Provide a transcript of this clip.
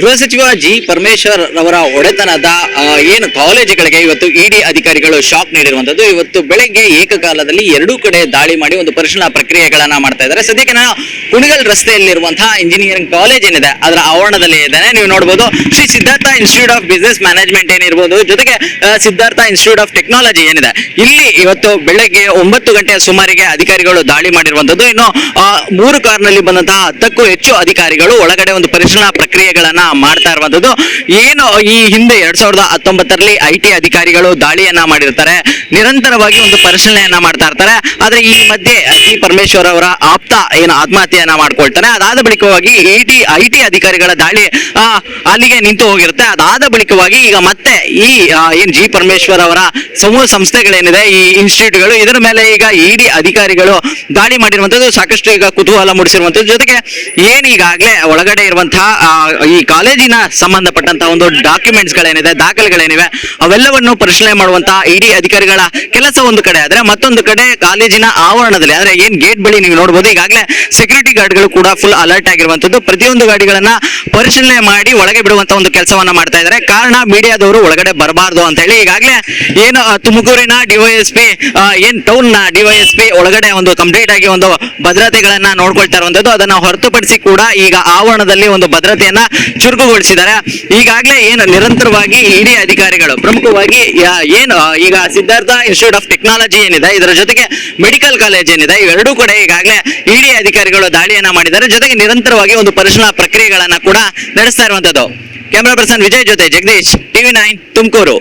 ಗೃಹ ಸಚಿವ ಜಿ ಪರಮೇಶ್ವರ್ ಅವರ ಒಡೆತನದ ಏನು ಕಾಲೇಜುಗಳಿಗೆ ಇವತ್ತು ಇಡಿ ಅಧಿಕಾರಿಗಳು ಶಾಕ್ ನೀಡಿರುವಂತದ್ದು ಇವತ್ತು ಬೆಳಗ್ಗೆ ಏಕಕಾಲದಲ್ಲಿ ಎರಡೂ ಕಡೆ ದಾಳಿ ಮಾಡಿ ಒಂದು ಪರಿಶೀಲನಾ ಪ್ರಕ್ರಿಯೆಗಳನ್ನ ಮಾಡ್ತಾ ಇದ್ದಾರೆ. ಸದ್ಯಕ್ಕೆ ನಾನು ಕುಣಿಗಲ್ ರಸ್ತೆಯಲ್ಲಿರುವಂತಹ ಇಂಜಿನಿಯರಿಂಗ್ ಕಾಲೇಜ್ ಏನಿದೆ, ಅದರ ಆವರಣದಲ್ಲಿ ಇದ್ದಾನೆ. ನೀವು ನೋಡಬಹುದು Shri Siddhartha institute of business management ಏನಿರ್ಬೋದು, ಜೊತೆಗೆ ಸಿದ್ಧಾರ್ಥ ಇನ್ಸ್ಟಿಟ್ಯೂಟ್ ಆಫ್ ಟೆಕ್ನಾಲಜಿ ಏನಿದೆ. ಇಲ್ಲಿ ಇವತ್ತು ಬೆಳಗ್ಗೆ ಒಂಬತ್ತು ಗಂಟೆಯ ಸುಮಾರಿಗೆ ಅಧಿಕಾರಿಗಳು ದಾಳಿ ಮಾಡಿರುವಂತದ್ದು ಇನ್ನು ಮೂರು ಕಾರ್ನಲ್ಲಿ ಬಂದಂತಹ ಹತ್ತಕ್ಕೂ ಹೆಚ್ಚು ಅಧಿಕಾರಿಗಳು ಒಳಗಡೆ ಒಂದು ಪರಿಶೀಲನಾ ಪ್ರಕ್ರಿಯೆಗಳನ್ನ ಮಾಡ್ತಾ ಇರುವಂತದ್ದು ಏನು ಈ ಹಿಂದೆ ಎರಡ್ ಸಾವಿರದ ಹತ್ತೊಂಬತ್ತರಲ್ಲಿ ಐ ಟಿ ಅಧಿಕಾರಿಗಳು ದಾಳಿಯನ್ನ ಮಾಡಿರ್ತಾರೆ. ನಿರಂತರವಾಗಿ ಒಂದು ಪರಿಶೀಲನೆಯನ್ನ ಮಾಡ್ತಾ ಇರ್ತಾರೆ. ಆದ್ರೆ ಈ ಮಧ್ಯೆ ಜಿ ಪರಮೇಶ್ವರ್ ಅವರ ಆಪ್ತ ಏನು ಆತ್ಮಹತ್ಯೆಯನ್ನ ಮಾಡ್ಕೊಳ್ತಾರೆ. ಅದಾದ ಬಳಿಕವಾಗಿ ಐ ಟಿ ಐ ಟಿ ಅಧಿಕಾರಿಗಳ ದಾಳಿ ಅಲ್ಲಿಗೆ ನಿಂತು ಹೋಗಿರುತ್ತೆ. ಅದಾದ ಬಳಿಕವಾಗಿ ಈಗ ಮತ್ತೆ ಈ ಏನ್ ಜಿ ಪರಮೇಶ್ವರ್ ಅವರ ಸಮೂಹ ಸಂಸ್ಥೆಗಳೇನಿದೆ, ಈ ಇನ್ಸ್ಟಿಟ್ಯೂಟ್ಗಳು, ಇದರ ಮೇಲೆ ಈಗ ಇಡಿ ಅಧಿಕಾರಿಗಳು ದಾಳಿ ಮಾಡಿರುವಂತದ್ದು ಸಾಕಷ್ಟು ಈಗ ಕುತೂಹಲ ಮೂಡಿಸಿರುವಂತದ್ದು ಜೊತೆಗೆ ಏನ್ ಈಗಾಗಲೇ ಒಳಗಡೆ ಇರುವಂತಹ ಈ ಕಾಲೇಜಿನ ಸಂಬಂಧಪಟ್ಟಂತಹ ಒಂದು ಡಾಕ್ಯುಮೆಂಟ್ಸ್ ಗಳೇನಿದೆ ದಾಖಲೆಗಳೇನಿವೆ ಅವೆಲ್ಲವನ್ನು ಪರಿಶೀಲನೆ ಮಾಡುವಂತಹ ಇಡಿ ಅಧಿಕಾರಿಗಳ ಕೆಲಸ ಒಂದು ಕಡೆ ಆದ್ರೆ ಮತ್ತೊಂದು ಕಡೆ ಕಾಲೇಜಿನ ಆವರಣದಲ್ಲಿ ಅಂದ್ರೆ ಏನ್ ಗೇಟ್ ಬಳಿ ನೀವು ನೋಡಬಹುದು ಈಗಾಗಲೇ ಸೆಕ್ಯೂರಿಟಿ ಗಾರ್ಡ್ಗಳು ಕೂಡ ಫುಲ್ ಅಲರ್ಟ್ ಆಗಿರುವಂತದ್ದು ಪ್ರತಿಯೊಂದು ಗಾಡಿಗಳನ್ನ ಪರಿಶೀಲನೆ ಮಾಡಿ ಒಳಗೆ ಬಿಡುವಂತ ಒಂದು ಕೆಲಸವನ್ನ ಮಾಡ್ತಾ ಇದ್ದಾರೆ. ಕಾರಣ ಮೀಡಿಯಾದವರು ಒಳಗಡೆ ಬರಬಾರ್ದು ಅಂತ ಹೇಳಿ, ಈಗಾಗಲೇ ಏನು ತುಮಕೂರಿನ ಡಿವೈಎಸ್ಪಿ ಏನ್ ಟೌನ್ನ ಡಿವೈಎಸ್ಪಿ ಒಳಗಡೆ ಒಂದು ಕಂಪ್ಲೀಟ್ ಆಗಿ ಒಂದು ಭದ್ರತೆಗಳನ್ನ ನೋಡ್ಕೊಳ್ತಾ ಇರುವಂತದ್ದು ಅದನ್ನ ಹೊರತುಪಡಿಸಿ ಕೂಡ ಈಗ ಆವರಣದಲ್ಲಿ ಒಂದು ಭದ್ರತೆಯನ್ನ ಚುರುಕುಗೊಳಿಸಿದ್ದಾರೆ. ಈಗಾಗಲೇ ಏನು ನಿರಂತರವಾಗಿ ಇಡಿ ಅಧಿಕಾರಿಗಳು, ಪ್ರಮುಖವಾಗಿ ಏನು ಈಗ ಸಿದ್ಧಾರ್ಥ ಇನ್ಸ್ಟಿಟ್ಯೂಟ್ ಆಫ್ ಟೆಕ್ನಾಲಜಿ ಏನಿದೆ, ಇದರ ಜೊತೆಗೆ ಮೆಡಿಕಲ್ ಕಾಲೇಜ್ ಏನಿದೆ ಇವೆರಡೂ ಕಡೆ ಈಗಾಗಲೇ ಇಡಿ ಅಧಿಕಾರಿಗಳು ದಾಳಿಯನ್ನ ಮಾಡಿದ್ದಾರೆ. ಜೊತೆಗೆ ನಿರಂತರವಾಗಿ ಒಂದು ಪರಿಶೀಲನಾ ಪ್ರಕ್ರಿಯೆಗಳನ್ನ ಕೂಡ ನಡೆಸ್ತಾ ಇರುವಂತದ್ದು. ಕ್ಯಾಮರಾ ಪರ್ಸನ್ ವಿಜಯ್ ಜೊತೆ ಜಗದೀಶ್ ಟಿವಿ ನೈನ್ ತುಮಕೂರು.